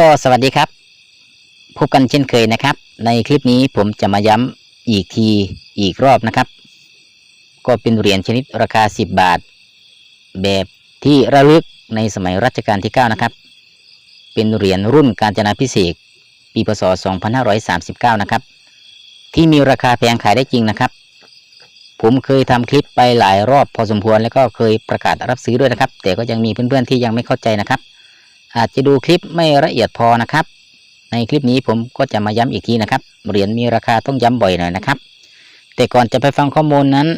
ก็สวัสดีครับ พบกันเช่นเคยนะครับ ในคลิปนี้ผมจะมาย้ำอีกทีอีกรอบนะครับ ก็เป็นเหรียญชนิดราคา 10 บาท แบบที่ระลึกในสมัยรัชกาลที่ 9 นะครับ เป็นเหรียญรุ่นการจนาพิเศษกปีพศ 2539 นะครับ ที่มีราคาแพงขายได้จริงนะครับ ผมเคยทำคลิปไปหลายรอบพอสมควรแล้วก็เคยประกาศรับซื้อด้วยนะครับ แต่ก็ยังมีเพื่อนๆที่ยังไม่เข้าใจนะครับ อาจจะดูคลิปไม่ละเอียดพอนะครับ ในคลิปนี้ผมก็จะมาย้ำอีกทีนะครับ เหรียญมีราคาต้องย้ำบ่อยหน่อยนะครับ แต่ก่อนจะไปฟังข้อมูลนั้น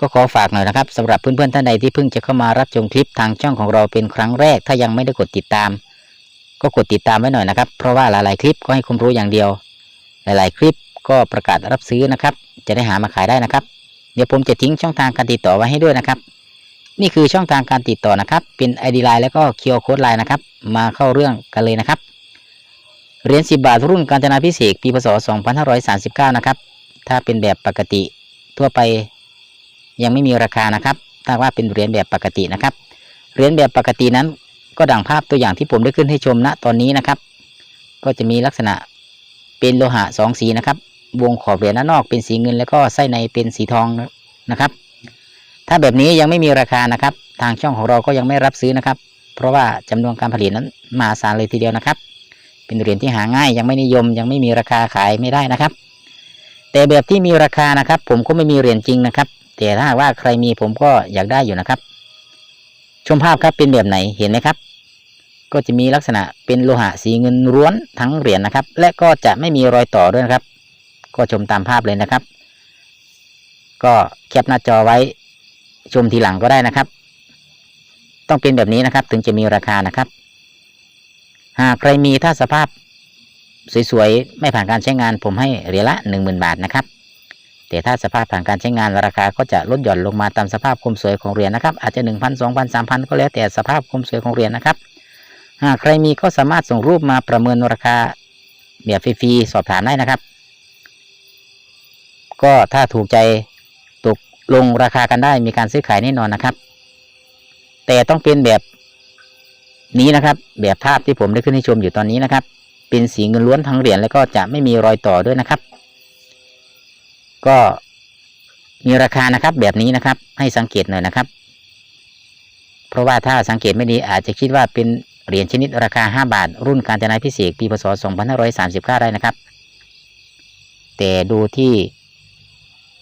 ก็ขอฝากหน่อยนะครับสำหรับเพื่อนๆท่านใดที่เพิ่งจะเข้ามารับชมคลิปทางช่องของเราเป็นครั้งแรก ถ้ายังไม่ได้กดติดตาม ก็กดติดตามไว้หน่อยนะครับ เพราะว่าหลายๆคลิปก็ให้ความรู้อย่างเดียว หลายๆ คลิปก็ประกาศรับซื้อนะครับ จะได้หามาขายได้นะครับ เดี๋ยวผมจะทิ้งช่องทางการติดต่อไว้ให้ด้วยนะครับ นี่คือช่องทางการติดต่อนะครับ เป็น ID Line แล้วก็ QR Code Line นะครับ มาเข้าเรื่องกันเลยนะครับ เหรียญ10 บาทรุ่นกาญจนาพิเศษปีพศ 2539 นะครับ ถ้าเป็นแบบปกติทั่วไปยังไม่มีราคานะครับ ถ้าว่าเป็นเหรียญแบบปกตินะครับ เหรียญแบบปกตินั้นก็ดังภาพตัวอย่างที่ผมได้ขึ้นให้ชมณตอนนี้นะครับ ก็จะมีลักษณะเป็นโลหะสองสีนะครับ วงขอบเหรียญด้านนอกเป็นสีเงิน แล้วก็ไส้ในเป็นสีทองนะครับ ถ้าแบบนี้ยังไม่มีราคานะครับ ทางช่องของเราก็ยังไม่รับซื้อนะครับ เพราะว่าจำนวนการผลิตนั้นมหาศาลเลยทีเดียวนะครับ เป็นเหรียญที่หาง่ายยังไม่นิยม ยังไม่มีราคาขายไม่ได้นะครับ แต่แบบที่มีราคานะครับ ผมก็ไม่มีเหรียญจริงนะครับ แต่ถ้าว่าใครมีผมก็อยากได้อยู่นะครับ ชมภาพครับเป็นแบบไหนเห็นไหมครับ ก็จะมีลักษณะเป็นโลหะสีเงินร้วนทั้งเหรียญนะครับ และก็จะไม่มีรอยต่อด้วยนะครับ ก็ชมตามภาพเลยนะครับ ก็แคปหน้าจอไว้ ชมทีหลังก็ได้นะครับ ต้องเป็นแบบนี้นะครับ ถึงจะมีราคานะครับ หากใครมีถ้าสภาพสวยๆไม่ผ่านการใช้งาน ผมให้เหรียญละหนึ่งหมื่นบาทนะครับแต่ถ้าสภาพผ่านการใช้งานราคาก็จะลดหย่อนลงมาตามสภาพความสวยของเหรียญนะครับ อาจจะหนึ่งพันสองพันสามพันก็แล้วแต่สภาพความสวยของเหรียญนะครับ หากใครมีก็สามารถส่งรูปมาประเมินราคาแบบฟรีๆสอบถามได้นะครับ ก็ถ้าถูกใจตก ลงราคากันได้มีการซื้อขายแน่นอนนะครับ แต่ต้องเป็นแบบนี้นะครับ แบบภาพที่ผมได้ขึ้นให้ชมอยู่ตอนนี้นะครับ เป็นสีเงินล้วนทั้งเหรียญแล้วก็จะไม่มีรอยต่อด้วยนะครับ ก็มีราคานะครับ แบบนี้นะครับ ให้สังเกตหน่อยนะครับ เพราะว่าถ้าสังเกตไม่ดีอาจจะคิดว่าเป็นเหรียญชนิดราคา 5 บาท รุ่นการจนาพิเศษปีพศ2539 ได้นะครับ แต่ดูที่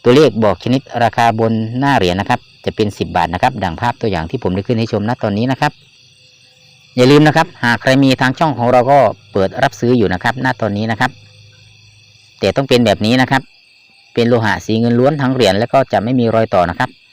ตัวเลขบอกชนิดราคาบนหน้าเหรียญนะครับ จะเป็น 10 บาทนะครับ ดังภาพตัวอย่างที่ผมได้ขึ้นให้ชมณตอนนี้นะครับ อย่าลืมนะครับ หากใครมีทางช่องของเราก็เปิดรับซื้ออยู่นะครับ ณตอนนี้นะครับ แต่ต้องเป็นแบบนี้นะครับ เป็นโลหะสีเงินล้วนทั้งเหรียญแล้วก็จะไม่มีรอยต่อนะครับ